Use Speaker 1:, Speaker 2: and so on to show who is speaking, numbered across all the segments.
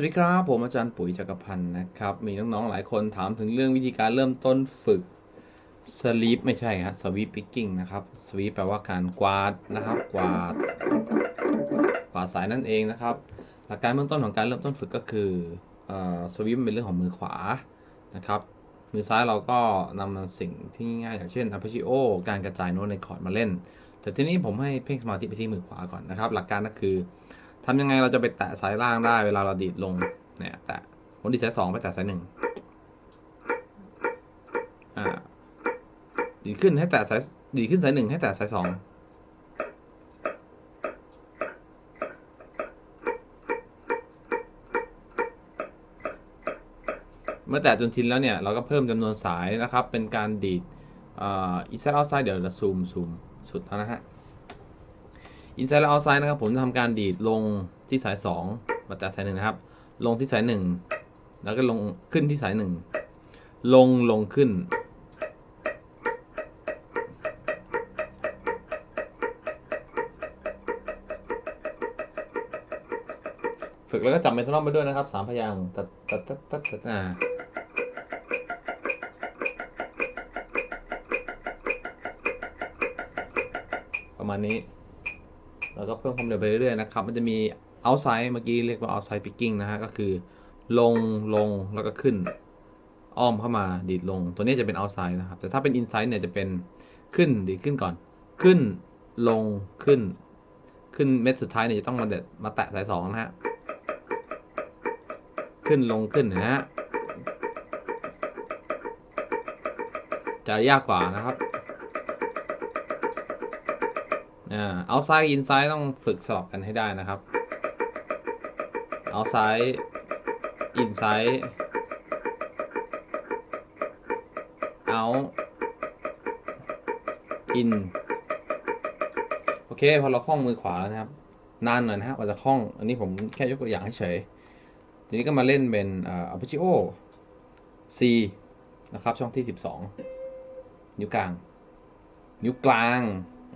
Speaker 1: วัสดีครับ ผมอาจารย์ปุ๋ยจักรพันธ์นะครับ มีน้องๆหลายคนถามถึงเรื่องวิธีการเริ่มต้นฝึก sleep ไม่ใช่ครับ sweep picking นะครับ sweep แปลว่าการกวาดนะครับ กวาด กวาดสายนั่นเองนะครับ หลักการเบื้องต้นของการเริ่มต้นฝึกก็คือเอ่อ sweep เป็นเรื่องของมือขวานะครับ มือซ้ายเราก็นำสิ่งที่ง่ายอย่างเช่น arpeggio การกระจายโน้ตในคอร์ดมาเล่น แต่ทีนี้ผมให้เพ่งสมาธิไปที่มือขวาก่อนนะครับ หลักการก็คือ ทำยังไงเราจะไปแตะสายล่างได้เวลาเราดีดลง เนี่ย แตะผมดีดสายสองไปแตะสายหนึ่งอ่า ดีดขึ้นให้แตะสายดีดขึ้นสายหนึ่งให้แตะสายสองเมื่อแตะจนชินแล้วเนี่ย เราก็เพิ่มจำนวนสายนะครับ เป็นการดีดอ่า inside outside เดี๋ยวจะซูมซูมสุดแล้วนะฮะ inside และ outside นะครับ ผมจะทำการดีดลงที่สาย2มาแต่สายหนึ่งนะครับ ลงที่สาย1แล้วก็ลงขึ้นที่สาย1ลงลงขึ้น ฝึกแล้วก็จำเป็นทนอมไปด้วยนะครับสามพยางตัดตัดตัดตัดตัดอ่าประมาณนี้ แล้วก็เพิ่มความเร็วไปเรื่อยๆนะครับ มันจะมี outside เมื่อกี้เรียกว่า outside picking นะฮะ ก็คือ ลง ลง แล้วก็ขึ้น อ้อมเข้ามา ดีดลง ตัวนี้จะเป็น outside นะครับ แต่ถ้าเป็น inside เนี่ยจะเป็นขึ้น ดีดขึ้นก่อน ขึ้น ลง ขึ้น ขึ้นเม็ดสุดท้ายเนี่ยจะต้องมาเด็ด มาแตะสายสองนะฮะ ขึ้น ลง ขึ้นนะฮะ จะยากกว่านะครับ อ่า outside inside ต้องฝึกสลับกันให้ได้นะครับ outside inside out in โอเค พอเราคล่องมือขวาแล้วนะครับ นานหน่อยนะฮะกว่าจะคล่อง อันนี้ผมแค่ยกตัวอย่างให้เฉย ทีนี้ก็มาเล่นเป็นอ่า arpeggio C นะครับ ช่องที่ 12 นิ้วกลาง นิ้วกลาง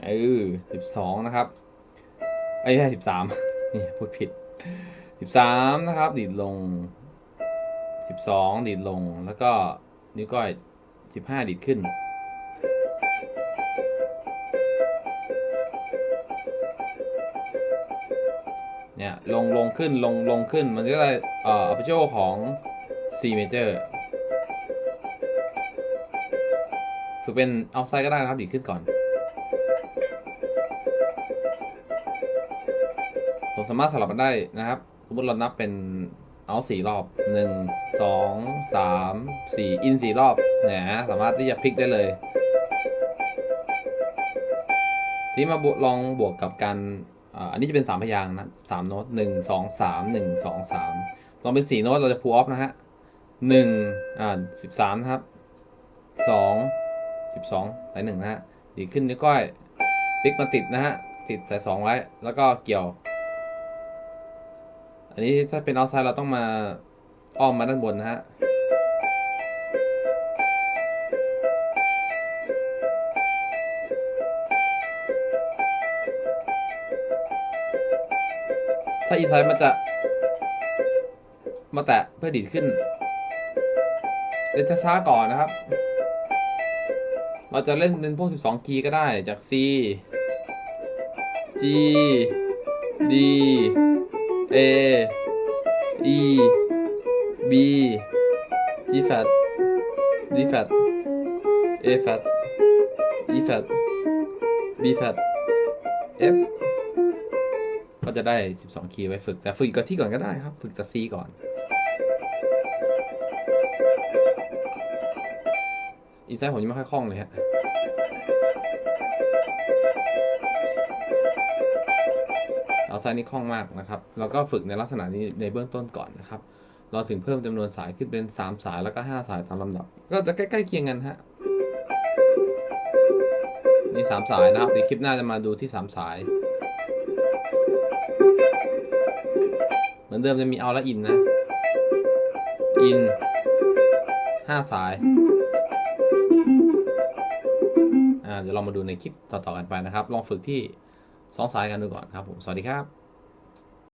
Speaker 1: เออสิบสองนะครับไอ้ใช่สิบสามนี่พูดผิดสิบสามนะครับ ดีดลงสิบสองดีดลงแล้วก็นิ้วก้อยสิบห้าดีดขึ้นเนี่ยลงลงขึ้นลงลงขึ้นมันก็เลยเอ่อ arpeggio ของ C major ฝึกเป็น outside ก็ได้นะครับดีดขึ้นก่อน ผมสามารถสลับมันได้นะครับ สมมติเรานับเป็นเอาสี่รอบหนึ่งสองสามสี่อินสี่รอบเนี่ยสามารถที่จะพลิกได้เลย ทีนี้มาบวกลองบวกกับการอันนี้จะเป็นสามพยางนะสามโน้ตหนึ่งสองสามหนึ่งสองสามลองเป็นสี่โน้ตเราจะพูออฟนะฮะหนึ่งอ่าสิบสามนะครับสองสิบสองสายหนึ่งนะฮะดีขึ้นนิ้วก้อยพลิกมาติดนะฮะติดสายสองไว้ แล้วก็เกี่ยว อันนี้ถ้าเป็น outside เราต้องมาอ้อมมาด้านบนนะฮะ ถ้า inside มันจะ มาแตะเพื่อดีดขึ้นเล่นช้าๆก่อนนะครับ เราจะเล่นเป็นพวก 12คีย์ก็ได้จาก C G D A E B G flat D flat A flat E flat B flat F ก็จะได้ 12 คีย์ไว้ฝึก แต่ฝึกกับที่ก่อนก็ได้ครับ ฝึกแต่ C ก่อนอีไซผมยังไม่ค่อยคล่องเลยฮะ เอาไซด์นี้คล่องมากนะครับ เราก็ฝึกในลักษณะนี้ในเบื้องต้นก่อนนะครับ เราถึงเพิ่มจำนวนสายขึ้นเป็น 3 สายแล้วก็ 5 สายตามลำดับ ก็จะใกล้ๆเคียงกันฮะนี่3สายนะครับเดี๋ยวคลิปหน้าจะมาดูที่ 3 สาย เหมือนเดิมจะมีเอาและอินนะ อิน 5 สาย อ่าเดี๋ยวเรามาดูในคลิปต่อๆกันไปนะครับ ลองฝึกที่ สองสายกันดูก่อนครับผม สวัสดีครับ